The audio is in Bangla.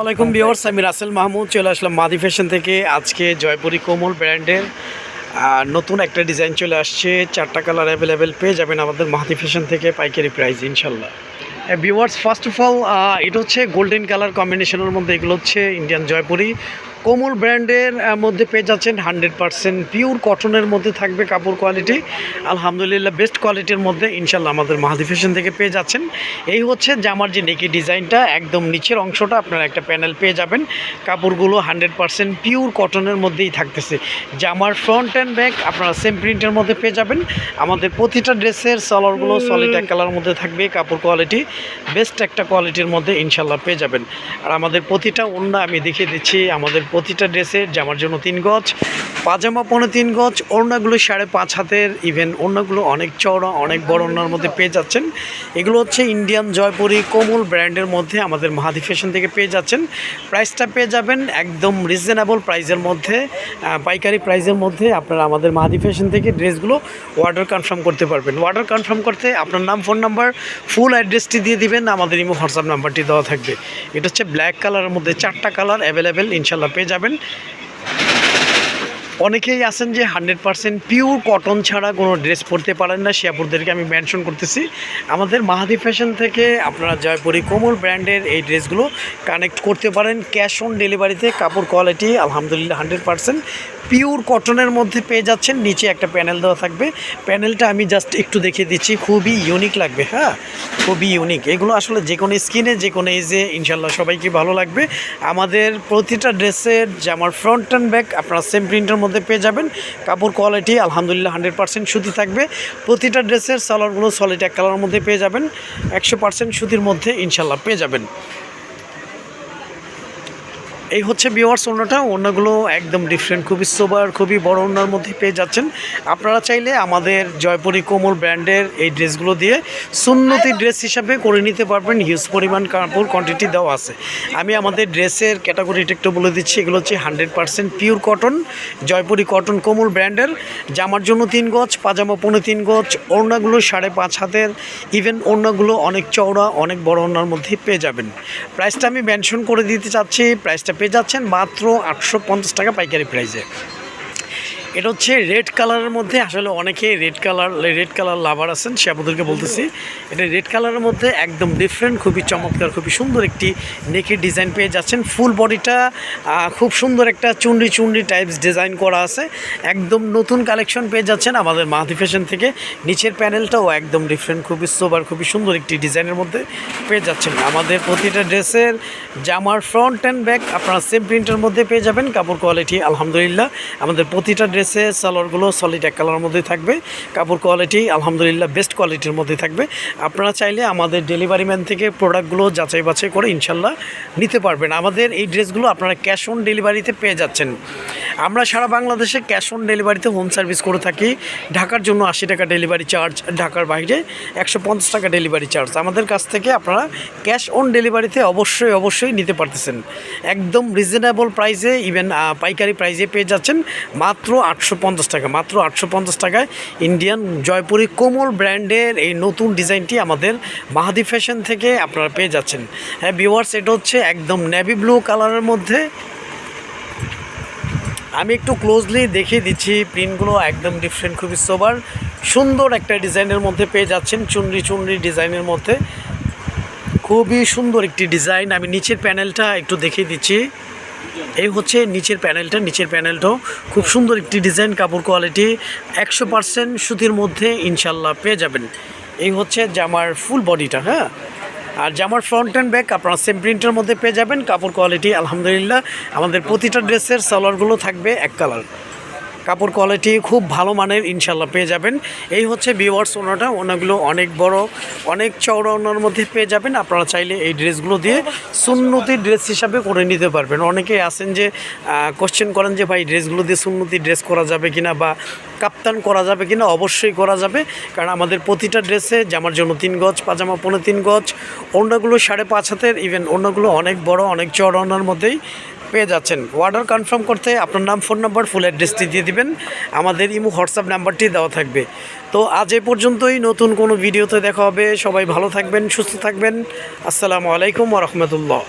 ওয়ালাইকুম বিওর্স আমি রাসেল মাহমুদ, চলে আসলাম মাদি ফ্যাশন থেকে। আজকে জয়পুরি কোমল ব্র্যান্ডের নতুন একটা ডিজাইন চলে আসছে। চারটা কালার অ্যাভেলেবেল পেয়ে যাবেন আমাদের মাহাদি ফ্যাশন থেকে পাইকারি প্রাইস ইনশাল্লাহ ভিউয়ার্স ফার্স্ট অফ অল এটা হচ্ছে গোল্ডেন কালার কম্বিনেশনের মধ্যে, এগুলো হচ্ছে ইন্ডিয়ান জয়পুরি। কোমল ব্র্যান্ডের মধ্যে পেয়ে যাচ্ছেন হান্ড্রেড পার্সেন্ট পিওর কটনের মধ্যে থাকবে কাপড় কোয়ালিটি আলহামদুলিল্লাহ বেস্ট কোয়ালিটির মধ্যে ইনশাল্লাহ আমাদের মাহাদি ফ্যাশন থেকে পেয়ে যাচ্ছেন। এই হচ্ছে জামার যে নেকি ডিজাইনটা একদম নিচের অংশটা আপনারা একটা প্যানেল পেয়ে যাবেন। কাপড়গুলো হান্ড্রেড পার্সেন্ট পিওর কটনের মধ্যেই থাকতেছে। জামার ফ্রন্ট অ্যান্ড ব্যাক আপনারা সেম প্রিন্টের মধ্যে পেয়ে যাবেন। আমাদের প্রতিটা ড্রেসের সালোয়ারগুলো সলিড এক কালার মধ্যে থাকবে, কাপড় কোয়ালিটি বেস্ট একটা কোয়ালিটির মধ্যে ইনশাল্লাহ পেয়ে যাবেন। আর আমাদের প্রতিটা অন্য আমি দেখিয়ে দিচ্ছি, আমাদের প্রতিটা ড্রেসের জামার জন্য তিন গজ, পাজামা পনেরো তিন গজ, ওড়নাগুলো সাড়ে পাঁচ হাতের ইভেন ওড়নাগুলো অনেক চওড়া, অনেক বড় ওড়নার মধ্যে পেয়ে যাচ্ছেন। এগুলো হচ্ছে ইন্ডিয়ান জয়পুরি কোমল ব্র্যান্ডের মধ্যে আমাদের মাহাদি ফ্যাশন থেকে পেয়ে যাচ্ছেন। প্রাইসটা পেয়ে যাবেন একদম রিজনেবল প্রাইসের মধ্যে পাইকারি প্রাইসের মধ্যে আপনারা আমাদের মাহাদি ফ্যাশন থেকে ড্রেসগুলো অর্ডার কনফার্ম করতে পারবেন। অর্ডার কনফার্ম করতে আপনার নাম ফোন নাম্বার ফুল অ্যাড্রেসটি দিয়ে দিবেন, আমাদের ইমো হোয়াটসঅ্যাপ নাম্বারটি দেওয়া থাকবে। এটা হচ্ছে ব্ল্যাক কালারের মধ্যে চারটা কালার অ্যাভেলেবেল ইনশাল্লাহ পেয়ে যাবেন। অনেকেই আছেন যে হান্ড্রেড পার্সেন্ট পিওর কটন ছাড়া কোনো ড্রেস পরতে পারেন না, শিয়াপুরদেরকে আমি মেনশন করতেছি। আমাদের মাহাদি ফ্যাশন থেকে আপনারা জয়পুরি কোমল ব্র্যান্ডের এই ড্রেসগুলো কানেক্ট করতে পারেন ক্যাশ অন ডেলিভারিতে কাপড় কোয়ালিটি আলহামদুলিল্লাহ হান্ড্রেড পার্সেন্ট পিওর কটনের মধ্যে পেয়ে যাচ্ছেন, নিচে একটা প্যানেল দেওয়া থাকবে। প্যানেলটা আমি জাস্ট একটু দেখিয়ে দিচ্ছি, খুবই ইউনিক লাগবে হ্যাঁ? খুবই ইউনিক এগুলো আসলে যে কোনো স্কিনে যে কোনো এজে ইনশাল্লাহ সবাইকে ভালো লাগবে। আমাদের প্রতিটা ড্রেসের জামার ফ্রন্ট অ্যান্ড ব্যাক আপনারা সেম প্রিন্টের মধ্যে পেয়ে যাবেন। কাপড় কোয়ালিটি আলহামদুলিল্লাহ হান্ড্রেড পার্সেন্ট সুতি থাকবে। প্রতিটা ড্রেসের সালোয়ারগুলো সলিড এক কালারের মধ্যে পেয়ে যাবেন। একশো পার্সেন্ট সুতির মধ্যে ইনশাল্লাহ পেয়ে যাবেন। এই হচ্ছে বিওয়ার্স ওনাটা ওনাগুলো একদম ডিফারেন্ট খুবই সোবার খুবই বড় ওনার মধ্যে পেয়ে যাচ্ছেন। আপনারা চাইলে আমাদের জয়পুরি কোমল ব্র্যান্ডের এই ড্রেসগুলো দিয়ে সুন্নতি ড্রেস হিসাবে করে নিতে পারবেন। হিউজ পরিমাণ কাপড় কোয়ান্টিটি দেওয়া আছে। আমি আমাদের ড্রেসের ক্যাটাগরিটা একটু বলে দিচ্ছি। এগুলো হচ্ছে hundred percent pure cotton Jaipuri cotton Komol ব্র্যান্ডের জামার জন্য তিন গজ, পাজামা পনেরো তিন গজ ওড়নাগুলো সাড়ে পাঁচ হাতের। ইভেন ওড়নাগুলো অনেক চওড়া, অনেক বড় ওড়নার মধ্যে পেয়ে যাবেন। প্রাইসটা আমি মেনশন করে দিতে চাচ্ছি। প্রাইসটা পেয়ে যাচ্ছেন মাত্র আটশো পঞ্চাশ টাকা পাইকারি প্রাইসে। এটা হচ্ছে রেড কালারের মধ্যে, আসলে অনেকে red colour red colour lover আছেন, সে বলতেছি। এটা রেড কালারের মধ্যে একদম ডিফারেন্ট খুবই চমৎকার, খুবই সুন্দর একটি নেকের ডিজাইন পেয়ে যাচ্ছেন। ফুল বডিটা খুব সুন্দর একটা চুন্ডি চুন্ডি টাইপস ডিজাইন করা আছে। একদম নতুন কালেকশন পেয়ে যাচ্ছেন আমাদের মাহাদি ফ্যাশন থেকে। নিচের প্যানেলটাও একদম ডিফারেন্ট খুবই সোবার খুবই সুন্দর একটি ডিজাইনের মধ্যে পেয়ে যাচ্ছেন। আমাদের প্রতিটা ড্রেসের জামার ফ্রন্ট অ্যান্ড ব্যাক আপনারা সেম প্রিন্টের মধ্যে পেয়ে যাবেন। কাপড় কোয়ালিটি আলহামদুলিল্লাহ। আমাদের প্রতিটা সালোয়ারগুলো সলিড এক কালারের মধ্যে থাকবে। কাপড় কোয়ালিটি আলহামদুলিল্লাহ বেস্ট কোয়ালিটির মধ্যে থাকবে। আপনারা চাইলে আমাদের ডেলিভারি ম্যান থেকে প্রোডাক্টগুলো যাচাই বাছাই করে ইনশাল্লাহ নিতে পারবেন। আমাদের এই ড্রেসগুলো আপনারা ক্যাশ অন ডেলিভারিতে পেয়ে যাচ্ছেন। আমরা সারা বাংলাদেশে ক্যাশ অন ডেলিভারিতে হোম সার্ভিস করে থাকি। ঢাকার জন্য আশি টাকা ডেলিভারি চার্জ ঢাকার বাইরে একশো পঞ্চাশ টাকা ডেলিভারি চার্জ আমাদের কাছ থেকে আপনারা ক্যাশ অন ডেলিভারিতে অবশ্যই অবশ্যই নিতে পারতেছেন। একদম রিজনেবল প্রাইসে ইভেন পাইকারি প্রাইসে পেয়ে যাচ্ছেন মাত্র আটশো পঞ্চাশ টাকা। মাত্র আটশো পঞ্চাশ টাকায় ইন্ডিয়ান জয়পুরি কোমল ব্র্যান্ডের এই নতুন ডিজাইনটি আমাদের মাহাদি ফ্যাশন থেকে আপনারা পেয়ে যাচ্ছেন। হ্যাঁ ভিওয়ার্স এটা হচ্ছে একদম নেভি ব্লু কালারের মধ্যে আমি একটু ক্লোজলি দেখিয়ে দিচ্ছি প্রিন্টগুলো একদম ডিফারেন্ট খুবই সোবার সুন্দর একটা ডিজাইনের মধ্যে পেয়ে যাচ্ছেন, চুনরি চুনরি ডিজাইনের মধ্যে। খুবই সুন্দর একটি ডিজাইন। আমি নিচের প্যানেলটা একটু দেখিয়ে দিচ্ছি। এই হচ্ছে নিচের প্যানেলটা, নিচের প্যানেলটাও খুব সুন্দর একটি ডিজাইন, কাপড় কোয়ালিটি একশো পার্সেন্ট সুতির মধ্যে ইনশাল্লাহ পেয়ে যাবেন। এই হচ্ছে জামার ফুল বডিটা হ্যাঁ? আর জামার ফ্রন্ট অ্যান্ড ব্যাক আপনারা সেম প্রিন্টের মধ্যে পেয়ে যাবেন, কাপড় কোয়ালিটি আলহামদুলিল্লাহ। আমাদের প্রতিটা ড্রেসের সালোয়ারগুলো থাকবে এক কালার কাপড় কোয়ালিটি খুব ভালো মানের ইনশাল্লাহ পেয়ে যাবেন। এই হচ্ছে বিওয়ার্স ওনাটা, ওনাগুলো অনেক বড়, অনেক চওড়া ওনার মধ্যে পেয়ে যাবেন। আপনারা চাইলে এই ড্রেসগুলো দিয়ে সুন্নতি ড্রেস হিসাবে করে নিতে পারবেন। অনেকে আছেন যে কোশ্চেন করেন যে, ভাই, ড্রেসগুলো দিয়ে সুন্নতি ড্রেস করা যাবে কিনা বা কাপ্তান করা যাবে কিনা? অবশ্যই করা যাবে। কারণ আমাদের প্রতিটা ড্রেসে জামার জন্য তিন গজ, পাজামা পনেরো তিন গজ ওড়নাগুলো সাড়ে পাঁচ হাতের ইভেন ওড়নাগুলো অনেক বড়, অনেক চড় ওড়নার মধ্যেই পেয়ে যাচ্ছেন। অর্ডার কনফার্ম করতে আপনার নাম ফোন নাম্বার ফুল অ্যাড্রেসটি দিয়ে দিবেন। আমাদের ইমো হোয়াটসঅ্যাপ নাম্বারটি দেওয়া থাকবে। তো আজ এ পর্যন্তই, নতুন কোনো ভিডিওতে দেখা হবে। সবাই ভালো থাকবেন, সুস্থ থাকবেন। আসসালামু আলাইকুম রহমতুল্লাহ।